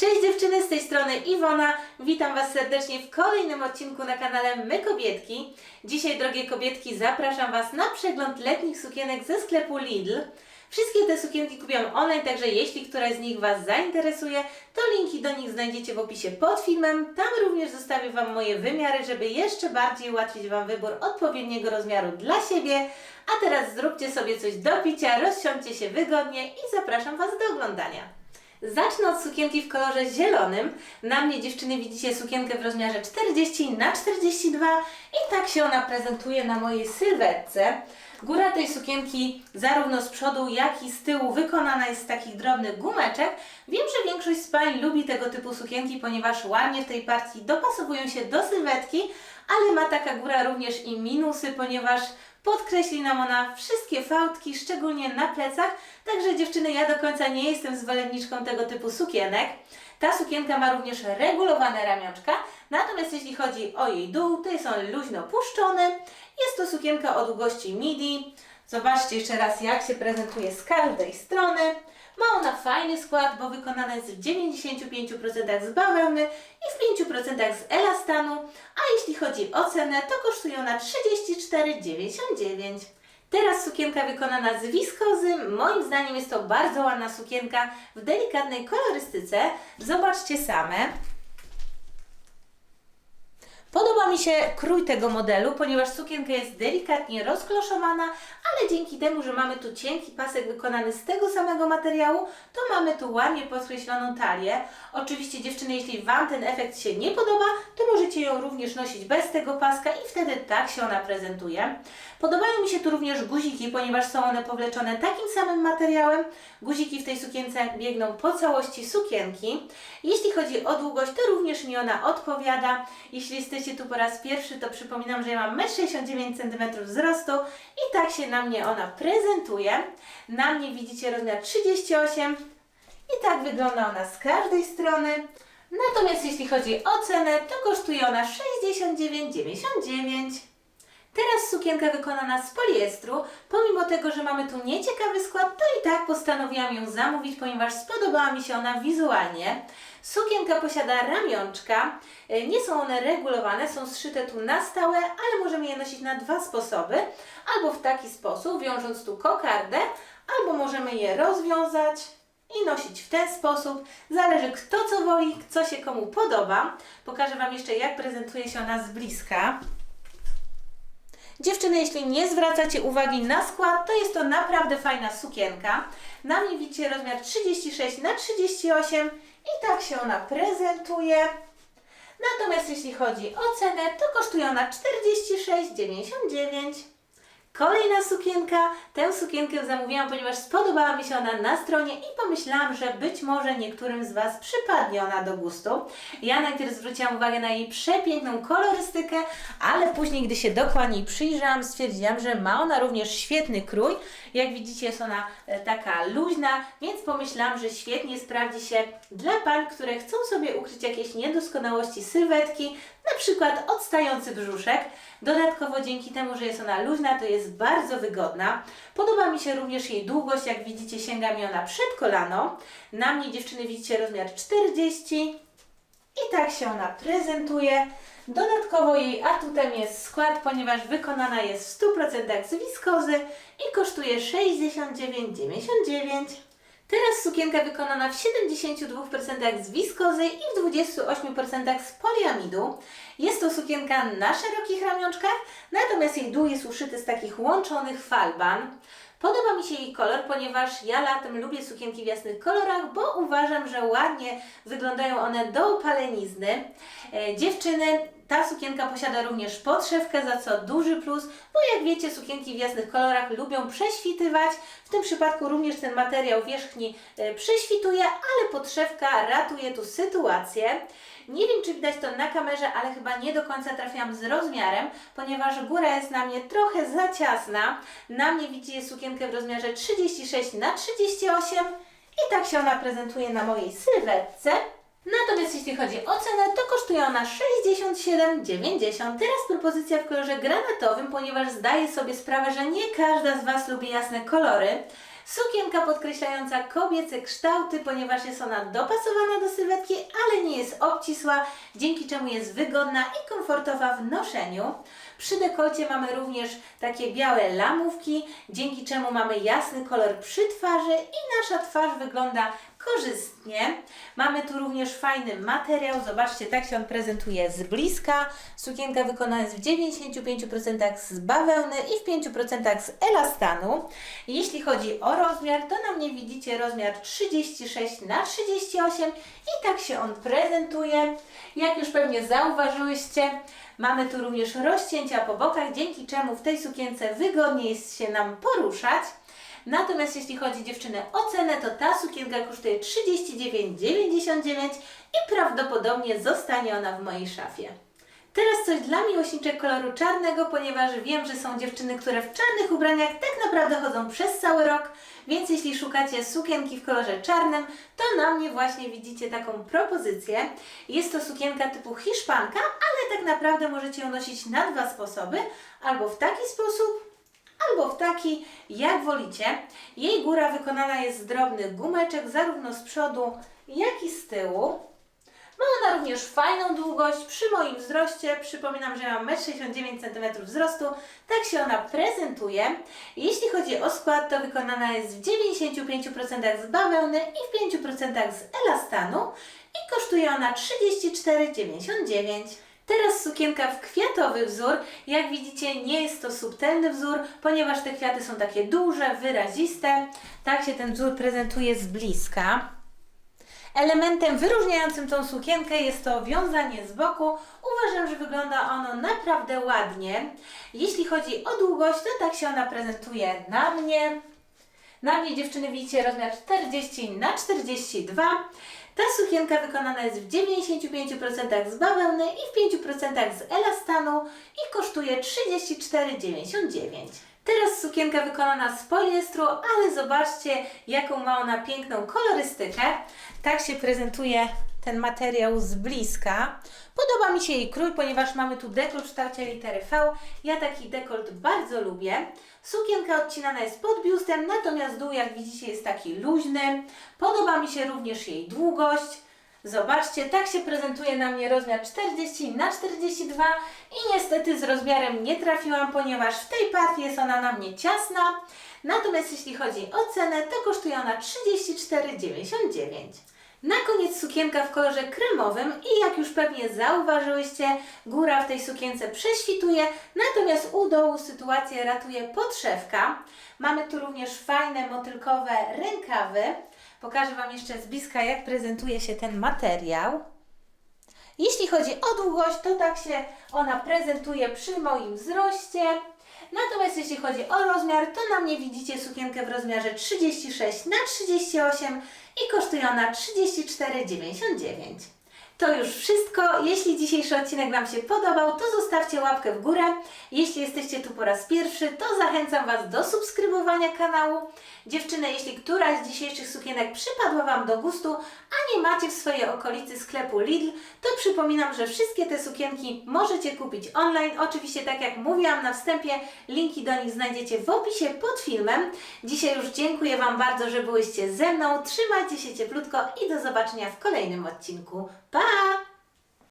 Cześć dziewczyny, z tej strony Iwona. Witam Was serdecznie w kolejnym odcinku na kanale My Kobietki. Dzisiaj, drogie kobietki, zapraszam Was na przegląd letnich sukienek ze sklepu Lidl. Wszystkie te sukienki kupiłam online, także jeśli któraś z nich Was zainteresuje, to linki do nich znajdziecie w opisie pod filmem. Tam również zostawię Wam moje wymiary, żeby jeszcze bardziej ułatwić Wam wybór odpowiedniego rozmiaru dla siebie. A teraz zróbcie sobie coś do picia, rozsiądźcie się wygodnie i zapraszam Was do oglądania. Zacznę od sukienki w kolorze zielonym. Na mnie dziewczyny widzicie sukienkę w rozmiarze 40 na 42 i tak się ona prezentuje na mojej sylwetce. Góra tej sukienki zarówno z przodu jak i z tyłu wykonana jest z takich drobnych gumeczek. Wiem, że większość z pań lubi tego typu sukienki, ponieważ ładnie w tej partii dopasowują się do sylwetki, ale ma taka góra również i minusy, ponieważ podkreśli nam ona wszystkie fałdki, szczególnie na plecach. Także dziewczyny, ja do końca nie jestem zwolenniczką tego typu sukienek. Ta sukienka ma również regulowane ramionczka, natomiast jeśli chodzi o jej dół, jest on luźno puszczony. Jest to sukienka o długości midi. Zobaczcie jeszcze raz, jak się prezentuje z każdej strony. Ma ona fajny skład, bo wykonana jest w 95% z bawełny i w 5% z elastanu, jeśli chodzi o cenę, to kosztuje ona 34,99. Teraz sukienka wykonana z wiskozy. Moim zdaniem jest to bardzo ładna sukienka w delikatnej kolorystyce. Zobaczcie same. Podoba mi się krój tego modelu, ponieważ sukienka jest delikatnie rozkloszowana, ale dzięki temu, że mamy tu cienki pasek wykonany z tego samego materiału, to mamy tu ładnie podkreśloną talię. Oczywiście dziewczyny, jeśli Wam ten efekt się nie podoba, to możecie ją również nosić bez tego paska i wtedy tak się ona prezentuje. Podobają mi się tu również guziki, ponieważ są one powleczone takim samym materiałem. Guziki w tej sukience biegną po całości sukienki. Jeśli chodzi o długość, to również mi ona odpowiada. Jeśli jesteście tu po raz pierwszy, to przypominam, że ja mam 1,69 cm wzrostu i tak się na mnie ona prezentuje. Na mnie widzicie rozmiar 38 i tak wygląda ona z każdej strony. Natomiast jeśli chodzi o cenę, to kosztuje ona 69,99. Teraz sukienka wykonana z poliestru. Pomimo tego, że mamy tu nieciekawy skład, to i tak postanowiłam ją zamówić, ponieważ spodobała mi się ona wizualnie. Sukienka posiada ramionczka. E, Nie są one regulowane, są zszyte tu na stałe, ale możemy je nosić na dwa sposoby. Albo w taki sposób, wiążąc tu kokardę, albo możemy je rozwiązać i nosić w ten sposób. Zależy kto co woli, co się komu podoba. Pokażę Wam jeszcze jak prezentuje się ona z bliska. Dziewczyny, jeśli nie zwracacie uwagi na skład, to jest to naprawdę fajna sukienka. Na mnie widzicie rozmiar 36 na 38 i tak się ona prezentuje. Natomiast jeśli chodzi o cenę, to kosztuje ona 46,99. Kolejna sukienka. Tę sukienkę zamówiłam, ponieważ spodobała mi się ona na stronie i pomyślałam, że być może niektórym z Was przypadnie ona do gustu. Ja najpierw zwróciłam uwagę na jej przepiękną kolorystykę, ale później, gdy się dokładniej przyjrzałam, stwierdziłam, że ma ona również świetny krój. Jak widzicie, jest ona e, taka luźna, więc pomyślałam, że świetnie sprawdzi się dla pań, które chcą sobie ukryć jakieś niedoskonałości sylwetki, na przykład odstający brzuszek. Dodatkowo dzięki temu, że jest ona luźna, to jest bardzo wygodna. Podoba mi się również jej długość, jak widzicie sięga mi ona przed kolano. Na mnie dziewczyny widzicie rozmiar 40 i tak się ona prezentuje. Dodatkowo jej atutem jest skład, ponieważ wykonana jest w 100% z wiskozy i kosztuje 69,99. Teraz sukienka wykonana w 72% z wiskozy i w 28% z poliamidu. Jest to sukienka na szerokich ramionczkach, natomiast jej dół jest uszyty z takich łączonych falban. Podoba mi się jej kolor, ponieważ ja latem lubię sukienki w jasnych kolorach, bo uważam, że ładnie wyglądają one do opalenizny. E, dziewczyny, ta sukienka posiada również podszewkę, za co duży plus, bo jak wiecie, sukienki w jasnych kolorach lubią prześwitywać. W tym przypadku również ten materiał wierzchni e, prześwituje, ale podszewka ratuje tu sytuację. Nie wiem, czy widać to na kamerze, ale chyba nie do końca trafiłam z rozmiarem, ponieważ góra jest na mnie trochę za ciasna. Na mnie widzicie sukienkę w rozmiarze 36 na 38 i tak się ona prezentuje na mojej sylwetce. Natomiast jeśli chodzi o cenę, to kosztuje ona 67,90. Teraz propozycja w kolorze granatowym, ponieważ zdaję sobie sprawę, że nie każda z Was lubi jasne kolory. Sukienka podkreślająca kobiece kształty, ponieważ jest ona dopasowana do sylwetki, ale nie jest obcisła, dzięki czemu jest wygodna i komfortowa w noszeniu. Przy dekolcie mamy również takie białe lamówki, dzięki czemu mamy jasny kolor przy twarzy i nasza twarz wygląda korzystnie. Mamy tu również fajny materiał. Zobaczcie, tak się on prezentuje z bliska. Sukienka wykonana jest w 95% z bawełny i w 5% z elastanu. Jeśli chodzi o rozmiar, to na mnie widzicie rozmiar 36 na 38 i tak się on prezentuje. Jak już pewnie zauważyłyście, mamy tu również rozcięcia po bokach, dzięki czemu w tej sukience wygodniej jest się nam poruszać. Natomiast jeśli chodzi dziewczyny o cenę, to ta sukienka kosztuje 39,99 i prawdopodobnie zostanie ona w mojej szafie. Teraz coś dla miłośniczek koloru czarnego, ponieważ wiem, że są dziewczyny, które w czarnych ubraniach tak naprawdę chodzą przez cały rok, więc jeśli szukacie sukienki w kolorze czarnym, to na mnie właśnie widzicie taką propozycję. Jest to sukienka typu hiszpanka, ale tak naprawdę możecie ją nosić na dwa sposoby, albo w taki sposób, albo w taki, jak wolicie. Jej góra wykonana jest z drobnych gumeczek, zarówno z przodu, jak i z tyłu. Ma ona również fajną długość przy moim wzroście. Przypominam, że mam 1,69 cm wzrostu. Tak się ona prezentuje. Jeśli chodzi o skład, to wykonana jest w 95% z bawełny i w 5% z elastanu i kosztuje ona 34,99. Teraz sukienka w kwiatowy wzór. Jak widzicie, nie jest to subtelny wzór, ponieważ te kwiaty są takie duże, wyraziste. Tak się ten wzór prezentuje z bliska. Elementem wyróżniającym tą sukienkę jest to wiązanie z boku. Uważam, że wygląda ono naprawdę ładnie. Jeśli chodzi o długość, to tak się ona prezentuje na mnie. Na mnie dziewczyny widzicie rozmiar 40 na 42. Ta sukienka wykonana jest w 95% z bawełny i w 5% z elastanu i kosztuje 34,99. Teraz sukienka wykonana z poliestru, ale zobaczcie jaką ma ona piękną kolorystykę. Tak się prezentuje ten materiał z bliska. Podoba mi się jej krój, ponieważ mamy tu dekolt w kształcie litery V. Ja taki dekolt bardzo lubię. Sukienka odcinana jest pod biustem, natomiast dół, jak widzicie, jest taki luźny. Podoba mi się również jej długość. Zobaczcie, tak się prezentuje na mnie rozmiar 40 na 42 i niestety z rozmiarem nie trafiłam, ponieważ w tej partii jest ona na mnie ciasna. Natomiast jeśli chodzi o cenę, to kosztuje ona 34,99. Na koniec sukienka w kolorze kremowym i jak już pewnie zauważyłyście, góra w tej sukience prześwituje, natomiast u dołu sytuację ratuje podszewka. Mamy tu również fajne motylkowe rękawy. Pokażę Wam jeszcze z bliska, jak prezentuje się ten materiał. Jeśli chodzi o długość, to tak się ona prezentuje przy moim wzroście. Natomiast jeśli chodzi o rozmiar, to na mnie widzicie sukienkę w rozmiarze 36 na 38 i kosztuje ona 34,99. To już wszystko. Jeśli dzisiejszy odcinek Wam się podobał, to zostawcie łapkę w górę. Jeśli jesteście tu po raz pierwszy, to zachęcam Was do subskrybowania kanału. Dziewczyny, jeśli któraś z dzisiejszych sukienek przypadła Wam do gustu, a nie macie w swojej okolicy sklepu Lidl, to przypominam, że wszystkie te sukienki możecie kupić online. Oczywiście, tak jak mówiłam na wstępie, linki do nich znajdziecie w opisie pod filmem. Dzisiaj już dziękuję Wam bardzo, że byłyście ze mną. Trzymajcie się cieplutko i do zobaczenia w kolejnym odcinku. Pa!